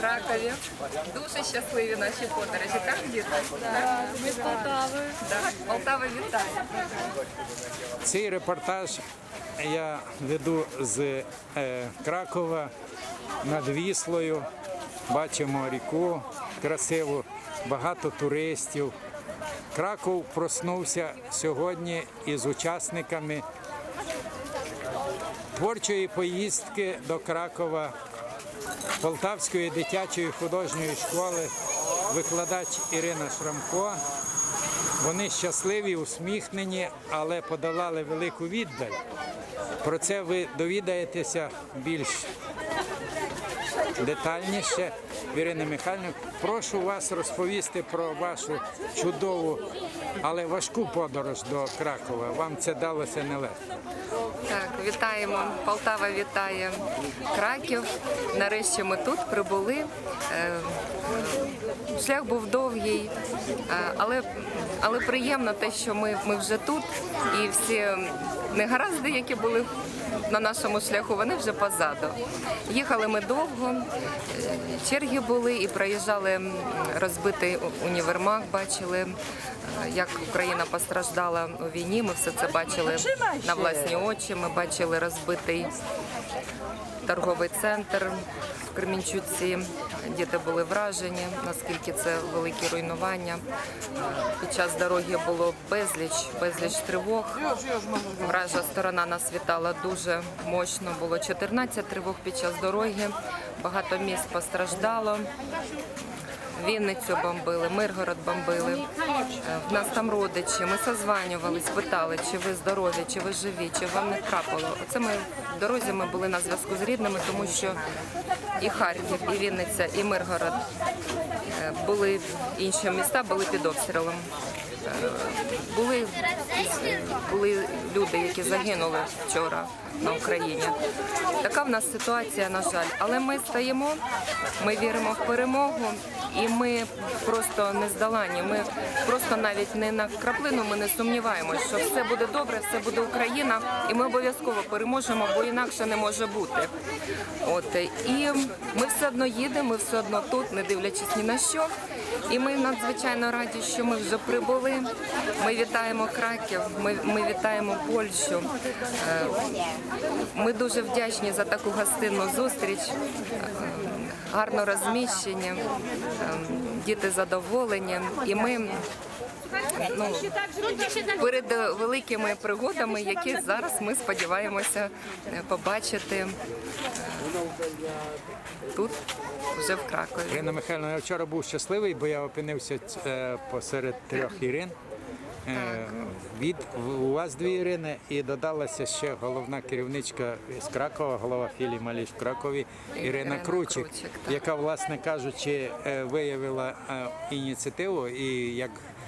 Кракові. Дуже щасливі наші подорожі. Так, діти? Ми з Полтави. Так. Полтава вітає. Цей репортаж я веду з е, Кракова над Віслою. Бачимо ріку красиву, багато туристів. Краков проснувся сьогодні із учасниками творчої поїздки до Кракова Полтавської дитячої художньої школи, викладач Ірина Шрамко. Вони щасливі, усміхнені, але подолали велику віддаль. Про це ви довідаєтеся більш детальніше. Ірина Михайлівна, прошу вас розповісти про вашу чудову, але важку подорож до Кракова. Вам це далося нелегко. Так, вітаємо. Полтава вітає Краків. Нарешті ми тут прибули. Е, Шлях був довгий, е, але, але приємно те, що ми, ми вже тут, і всі негаразди, які були на нашому шляху, вони вже позаду. Їхали ми довго, е, черги були і проїжджали розбитий універмаг, бачили, е, як Україна постраждала у війні. Ми все це бачили на власні очі. Ми бачили розбитий торговий центр в Кремінчуці. Діти були вражені, наскільки це великі руйнування. Під час дороги було безліч, безліч тривог. Вража сторона нас вітала дуже мощно. Було 14 тривог під час дороги. Багато міст постраждало. Вінницю бомбили, Миргород бомбили. Е, В нас там родичі. Ми созванювались, питали, чи ви здорові, чи ви живі, чи вам не трапило. Оце ми в дорозі ми були на зв'язку з рідними, тому що і Харків, і Вінниця, і Миргород е, були інші міста, були під обстрілом. Е, Були, були люди, які загинули вчора на Україні. Така в нас ситуація, на жаль. Але ми стаємо, ми віримо в перемогу, і ми просто не здолані. Ми просто навіть не на краплину ми не сумніваємося, що все буде добре, все буде Україна, і ми обов'язково переможемо, бо інакше не може бути. От і ми все одно їдемо, ми все одно тут, не дивлячись ні на що. І ми надзвичайно раді, що ми вже прибули. Ми вітаємо Краків, ми, ми вітаємо Польщу. Е, Ми дуже вдячні за таку гостинну зустріч, гарно розміщені, е, діти задоволені. І ми ну, перед великими пригодами, які зараз ми сподіваємося е, побачити е, тут, вже в Кракові. Ірина Михайловна, я вчора був щасливий, бо я опинився е, посеред трьох Ірин. Е, Від у вас дві Ірини і додалася ще головна керівничка з Кракова, голова філії Маліш в Кракові Ірина Ірина Кручик, Кручик, яка, власне кажучи, е, виявила е, ініціативу і як е,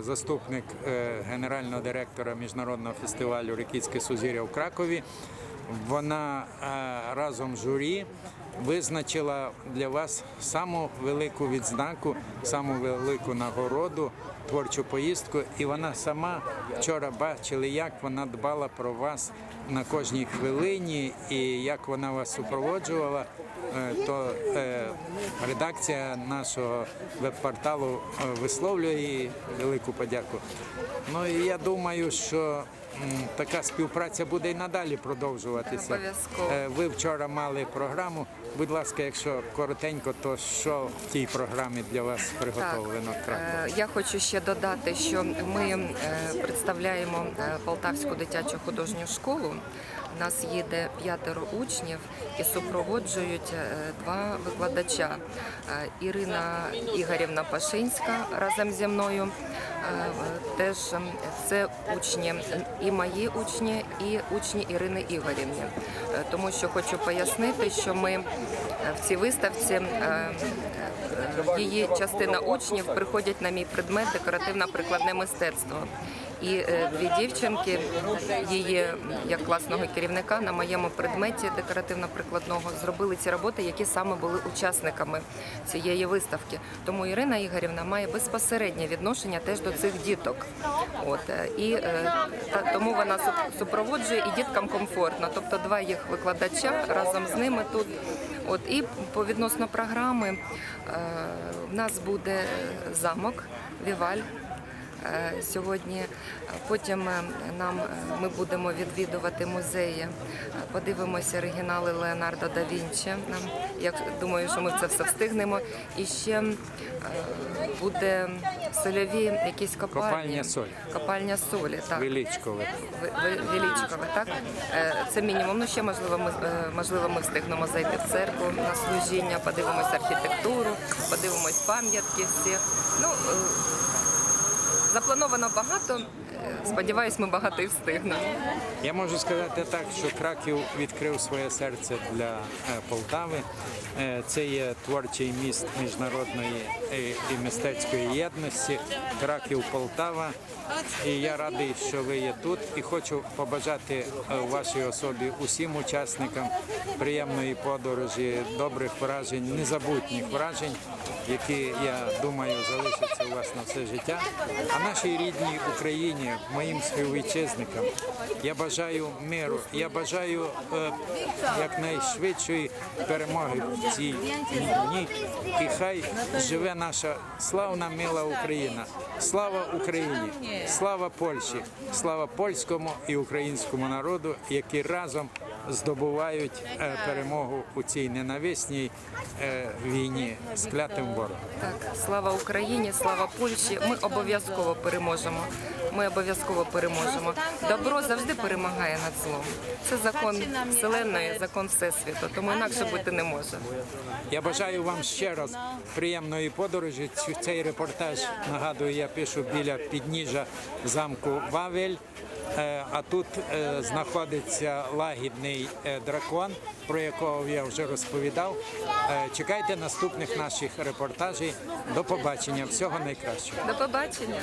заступник е, генерального директора міжнародного фестивалю Рикітське сузір'я в Кракові. Вона е, разом з журі визначила для вас саму велику відзнаку, саму велику нагороду, творчу поїздку. І вона сама вчора бачили, як вона дбала про вас на кожній хвилині і як вона вас супроводжувала. Е, То е, редакція нашого веб-порталу е, висловлює їй велику подяку. Ну і я думаю, що така співпраця буде і надалі продовжуватися. Ви вчора мали програму. Будь ласка, якщо коротенько, то що в тій програмі для вас приготовлено Так, я хочу ще додати, що ми представляємо Полтавську дитячу художню школу. У нас їде п'ятеро учнів і супроводжують е, два викладача. Е, Ірина Ігорівна Пашинська разом зі мною. Е, Теж е, це учні і мої учні, і учні Ірини Ігорівни. Тому що хочу пояснити, що ми в цій виставці е, е, її частина учнів приходять на мій предмет декоративно-прикладне мистецтво. І е, дві дівчинки, її як класного керівника на моєму предметі декоративно-прикладного зробили ці роботи, які саме були учасниками цієї виставки. Тому Ірина Ігорівна має безпосереднє відношення теж до цих діток. От е, і е, та, тому вона суп- супроводжує і діткам комфортно. Тобто два їх викладача разом з ними тут. От і по відносно програми в нас буде замок Віваль. Е, Сьогодні потім е, нам е, ми будемо відвідувати музеї, е, подивимося оригінали Леонардо да Вінчі. Нам я думаю, що ми це все встигнемо. І ще е, буде сольові якісь копальні. Копальня солі. Копальня солі, так. Величкове. Ви- Величкове, так? Е, Це мінімум. Ну ще можливо, ми е, можливо, ми встигнемо зайти в церкву на служіння, подивимося архітектуру, подивимось пам'ятки всі. Ну е, заплановано багато. Сподіваюсь, ми багато і встигнемо. Я можу сказати так, що Краків відкрив своє серце для е, Полтави. Е, Це є творчий міст міжнародної е, і мистецької єдності. Краків Полтава. І я радий, що ви є тут. І хочу побажати вашій особі усім учасникам приємної подорожі, добрих вражень, незабутніх вражень, які я думаю залишаться у вас на все життя. А нашій рідній Україні, моїм співвітчизникам, я бажаю миру, я бажаю е, якнайшвидшої перемоги в цій війні. І хай живе наша славна мила Україна. Слава Україні! Слава Польщі! Слава польському і українському народу, які разом здобувають е, перемогу у цій ненависній е, війні з клятим ворогом. Так, слава Україні, слава Польщі. Ми обов'язково переможемо. Ми обов'язково переможемо. Добро завжди перемагає над злом. Це закон вселенної, закон всесвіту. Тому інакше бути не може. Я бажаю вам ще раз приємної подорожі. Цей репортаж нагадую, я пишу біля підніжжя замку Вавель. Е, А тут е, знаходиться лагідний е, дракон, про якого я вже розповідав. Чекайте наступних наших репортажей. До побачення. Всього найкращого. До побачення.